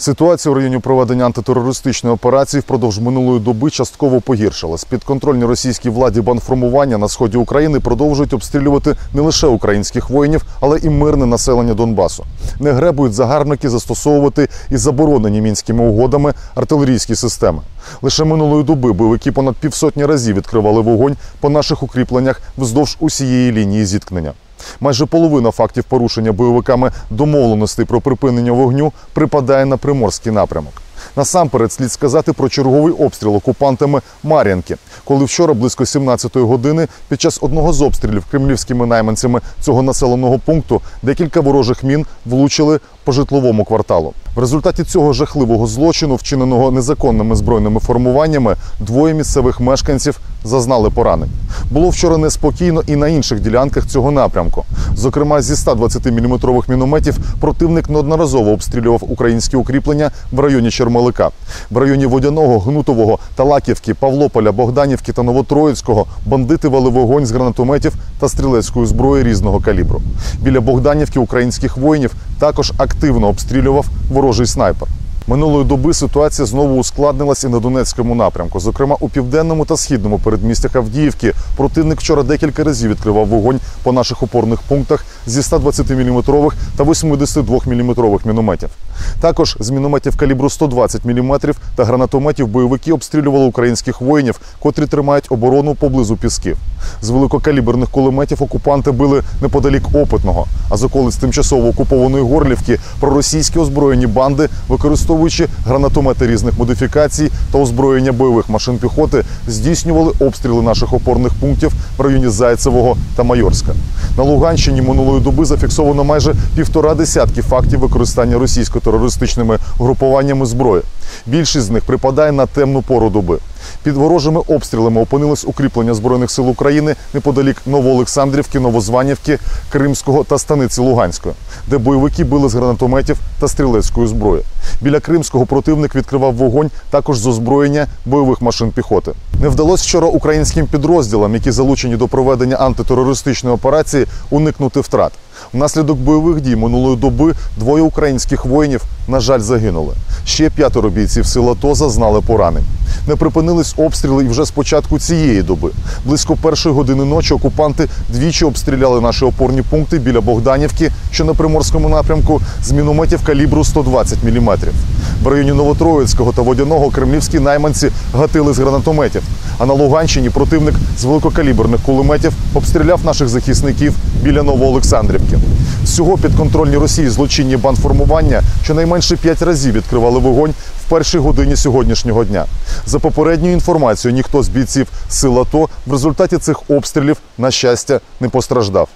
Ситуація у районі проведення антитерористичної операції впродовж минулої доби частково погіршилась. Підконтрольні російській владі банформування на сході України продовжують обстрілювати не лише українських воїнів, але і мирне населення Донбасу. Не гребують загарбники застосовувати і заборонені мінськими угодами артилерійські системи. Лише минулої доби бойовики понад півсотні разів відкривали вогонь по наших укріпленнях вздовж усієї лінії зіткнення. Майже половина фактів порушення бойовиками домовленостей про припинення вогню припадає на приморський напрямок. Насамперед слід сказати про черговий обстріл окупантами Мар'янки, коли вчора близько 17-ї години під час одного з обстрілів кремлівськими найманцями цього населеного пункту декілька ворожих мін влучили по житловому кварталу. В результаті цього жахливого злочину, вчиненого незаконними збройними формуваннями, двоє місцевих мешканців зазнали поранень. Було вчора неспокійно і на інших ділянках цього напрямку. Зокрема, зі 120-мм мінометів противник неодноразово обстрілював українські укріплення в районі Чермалика. В районі Водяного, Гнутового, Талаківки, Павлополя, Богданівки та Новотроїцького бандити вели вогонь з гранатометів та стрілецької зброї різного калібру. Біля Богданівки українських воїнів також активно обстрілював ворожий снайпер. Минулої доби ситуація знову ускладнилась і на Донецькому напрямку. Зокрема, у південному та східному передмістях Авдіївки противник вчора декілька разів відкривав вогонь по наших опорних пунктах зі 120-мм та 82-мм мінометів. Також з мінометів калібру 120 мм та гранатометів бойовики обстрілювали українських воїнів, котрі тримають оборону поблизу пісків. З великокаліберних кулеметів окупанти били неподалік опитного, а з околиць тимчасово окупованої Горлівки проросійські озброєні банди, використовуючи гранатомети різних модифікацій та озброєння бойових машин піхоти, здійснювали обстріли наших опорних пунктів в районі Зайцевого та Майорська. На Луганщині минулої доби зафіксовано майже півтора десятки фактів використання російсько-терористичними групуваннями зброї. Більшість з них припадає на темну пору доби. Під ворожими обстрілами опинились укріплення збройних сил України неподалік Новоолександрівки, Новозванівки, Кримського та станиці Луганської, де бойовики били з гранатометів та стрілецької зброї. Біля Кримського противник відкривав вогонь також з озброєння бойових машин піхоти. Не вдалося вчора українським підрозділам, які залучені до проведення антитерористичної операції, уникнути втрат. Внаслідок бойових дій минулої доби двоє українських воїнів, на жаль, загинули. Ще п'ятеро бійців сил АТО зазнали поранень. Не припинились обстріли і вже з початку цієї доби. Близько першої години ночі окупанти двічі обстріляли наші опорні пункти біля Богданівки, що на приморському напрямку, з мінометів калібру 120 мм. В районі Новотроїцького та Водяного кремлівські найманці гатили з гранатометів. А на Луганщині противник з великокаліберних кулеметів обстріляв наших захисників біля Новоолександрівки. Всього підконтрольні Росії злочинні бандформування щонайменше п'ять разів відкривали вогонь в першій годині сьогоднішнього дня. За попередньою інформацією, ніхто з бійців сил АТО в результаті цих обстрілів, на щастя, не постраждав.